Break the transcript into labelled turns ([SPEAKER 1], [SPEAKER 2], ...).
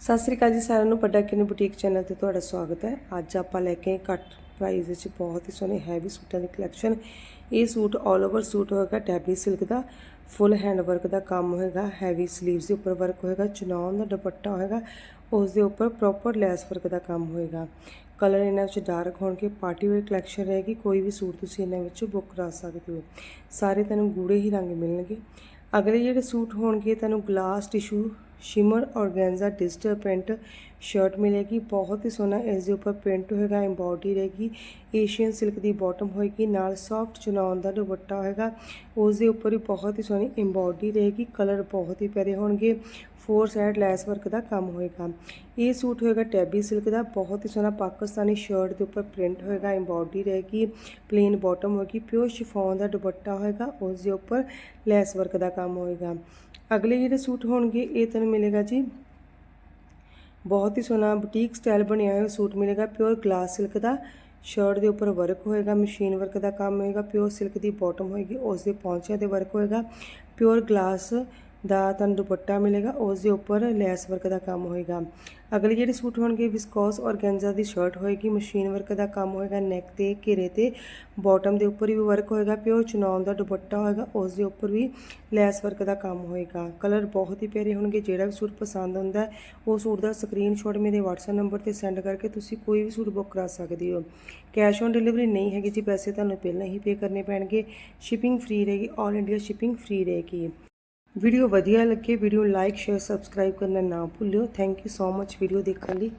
[SPEAKER 1] ਸਤਿ ਸ੍ਰੀ ਅਕਾਲ ਜੀ ਸਾਰਿਆਂ ਨੂੰ ਪੱਡਾ ਕਿਨ ਬੁਟੀਕ ਚੈਨਲ ਤੇ ਤੁਹਾਡਾ ਸਵਾਗਤ ਹੈ। ਅੱਜ ਆਪਾਂ ਲੈ ਕੇ ਘੱਟ ਪ੍ਰਾਈਸ ਵਿੱਚ ਬਹੁਤ ਹੀ ਸੋਹਣੇ ਹੈਵੀ ਸੂਟਾਂ ਦੀ ਕਲੈਕਸ਼ਨ ਇਹ ਸੂਟ ਆਲ ਓਵਰ ਸੂਟ ਹੋਏਗਾ ਟੈਬੀ ਸਿਲਕ ਦਾ ਫੁੱਲ ਹੈਂਡ ਵਰਕ ਦਾ ਕੰਮ ਹੋਏਗਾ ਹੈਵੀ ਸਲੀਵਸ ਦੇ ਉੱਪਰ ਵਰਕ ਹੋਏਗਾ ਚੁਨਾਨ ਦਾ ਦੁਪੱਟਾ ਹੋਏਗਾ, ਉਸ ਦੇ ਉੱਪਰ ਪ੍ਰੋਪਰ ਲੈਸ ਵਰਕ ਦਾ ਕੰਮ ਹੋਏਗਾ। ਕਲਰ ਇਹਨਾਂ ਵਿੱਚ ਡਾਰਕ ਹੋਣਗੇ ਪਾਰਟੀ ਵੇਅਰ ਕਲੈਕਸ਼ਨ ਰਹੇਗੀ, ਕੋਈ ਵੀ ਸੂਟ ਤੁਸੀਂ ਇਹਨਾਂ ਵਿੱਚ ਬੁੱਕ ਕਰਾ ਸਕਦੇ ਹੋ। ਸਾਰੇ ਤੁਹਾਨੂੰ ਗੂੜੇ ਹੀ ਰੰਗ ਮਿਲਣਗੇ। ਅਗਲੇ ਜਿਹੜੇ ਸੂਟ ਹੋਣਗੇ, ਤੁਹਾਨੂੰ glass tissue shimmer organza digital print shirt ਮਿਲੇਗੀ। ਬਹੁਤ ਹੀ ਸੋਹਣਾ ਇਸ ਦੇ ਉੱਪਰ ਪ੍ਰਿੰਟ ਹੋਏਗਾ ਐਮਬੋਡੀ ਰਹੇਗੀ। ਏਸ਼ੀਅਨ ਸਿਲਕ ਦੀ ਬਾਟਮ ਹੋਏਗੀ, ਨਾਲ ਸੌਫਟ ਚੁਨਾਨ ਦਾ ਦੁਪੱਟਾ ਹੋਏਗਾ। ਉਸ ਦੇ ਉੱਪਰ ਵੀ ਬਹੁਤ ਹੀ ਸੋਹਣੀ ਐਮਬੋਡੀ ਰਹੇਗੀ ਕਲਰ ਬਹੁਤ ਹੀ ਪਿਆਰੇ ਹੋਣਗੇ। ਫੋਰ ਸਾਈਡ ਲੈਸ ਵਰਕ ਦਾ ਕੰਮ ਹੋਏਗਾ। ਇਹ ਸੂਟ ਹੋਏਗਾ ਟੈਬੀ ਸਿਲਕ ਦਾ, ਬਹੁਤ ਹੀ ਸੋਹਣਾ ਪਾਕਿਸਤਾਨੀ ਸ਼ਰਟ ਦੇ ਉੱਪਰ ਪ੍ਰਿੰਟ ਹੋਏਗਾ ਐਮਬੋਡੀ ਰਹੇਗੀ। ਪਲੇਨ ਬਾਟਮ ਹੋਏਗੀ ਪਿਓਰ ਸ਼ਿਫੋਨ ਦਾ ਦੁਪੱਟਾ ਹੋਏਗਾ, ਉਸ ਦੇ ਉੱਪਰ ਲੈਸ ਵਰਕ ਦਾ ਕੰਮ ਹੋਏਗਾ। ਅਗਲੇ ਜਿਹੜੇ ਸੂਟ ਹੋਣਗੇ, ਇਹ ਤੁਹਾਨੂੰ ਮਿਲੇਗਾ ਜੀ। ਬਹੁਤ ਹੀ ਸੋਹਣਾ ਬੁਟੀਕ ਸਟਾਈਲ ਬਣਿਆ ਹੋਇਆ ਸੂਟ ਮਿਲੇਗਾ ਪਿਓਰ ਗਲਾਸ ਸਿਲਕ ਦਾ। ਸ਼ਰਟ ਦੇ ਉੱਪਰ ਵਰਕ ਹੋਏਗਾ ਮਸ਼ੀਨ ਵਰਕ ਦਾ ਕੰਮ ਹੋਏਗਾ ਪਿਓਰ ਸਿਲਕ ਦੀ ਬਾਟਮ ਹੋਏਗੀ ਉਸ ਦੇ ਪੌਂਚਿਆਂ ਤੇ ਵਰਕ ਹੋਏਗਾ। ਪਿਓਰ ਗਲਾਸ ਦਾ ਤੁਹਾਨੂੰ ਦੁਪੱਟਾ ਮਿਲੇਗਾ, ਉਸ ਦੇ ਉੱਪਰ ਲੈਸ ਵਰਕ ਦਾ ਕੰਮ ਹੋਏਗਾ। ਅਗਲੇ ਜਿਹੜੇ ਸੂਟ ਹੋਣਗੇ ਵਿਸਕੋਸ ਔਰਗੈਂਜ਼ਾ ਦੀ ਸ਼ਰਟ ਹੋਏਗੀ ਮਸ਼ੀਨ ਵਰਕ ਦਾ ਕੰਮ ਹੋਏਗਾ ਨੈਕ ਤੇ, ਘੇਰੇ ਤੇ ਬਾਟਮ ਦੇ ਉੱਪਰ ਵੀ ਵਰਕ ਹੋਏਗਾ ਪਿਓਰ ਚੁਨਾਨ ਦਾ ਦੁਪੱਟਾ ਹੋਏਗਾ, ਉਸ ਦੇ ਉੱਪਰ ਵੀ ਲੈਸ ਵਰਕ ਦਾ ਕੰਮ ਹੋਏਗਾ। ਕਲਰ ਬਹੁਤ ਹੀ ਪਿਆਰੇ ਹੋਣਗੇ, ਜਿਹੜਾ ਵੀ ਸੂਟ ਪਸੰਦ ਹੁੰਦਾ ਉਹ ਸੂਟ ਦਾ ਸਕਰੀਨਸ਼ਾਟ ਮੇਰੇ WhatsApp ਨੰਬਰ ਤੇ ਸੈਂਡ ਕਰਕੇ ਤੁਸੀਂ ਕੋਈ ਵੀ ਸੂਟ ਬੁੱਕ ਕਰਾ ਸਕਦੇ ਹੋ। ਕੈਸ਼ ਔਨ ਡਿਲੀਵਰੀ ਨਹੀਂ ਹੈਗੀ ਜੀ, ਪੈਸੇ ਤੁਹਾਨੂੰ ਪਹਿਲਾਂ ਹੀ ਪੇ ਕਰਨੇ ਪੈਣਗੇ। ਸ਼ਿਪਿੰਗ ਫ੍ਰੀ ਰਹੇਗੀ ਆਲ ਇੰਡੀਆ ਸ਼ਿਪਿੰਗ ਫ੍ਰੀ ਰਹੇਗੀ। ਵੀਡੀਓ ਵਧੀਆ ਲੱਗੇ, ਵੀਡੀਓ ਲਾਈਕ ਸ਼ੇਅਰ ਸਬਸਕ੍ਰਾਈਬ ਕਰਨਾ ਨਾ ਭੁੱਲਿਓ। Thank you so much video ਦੇਖਣ ਲਈ।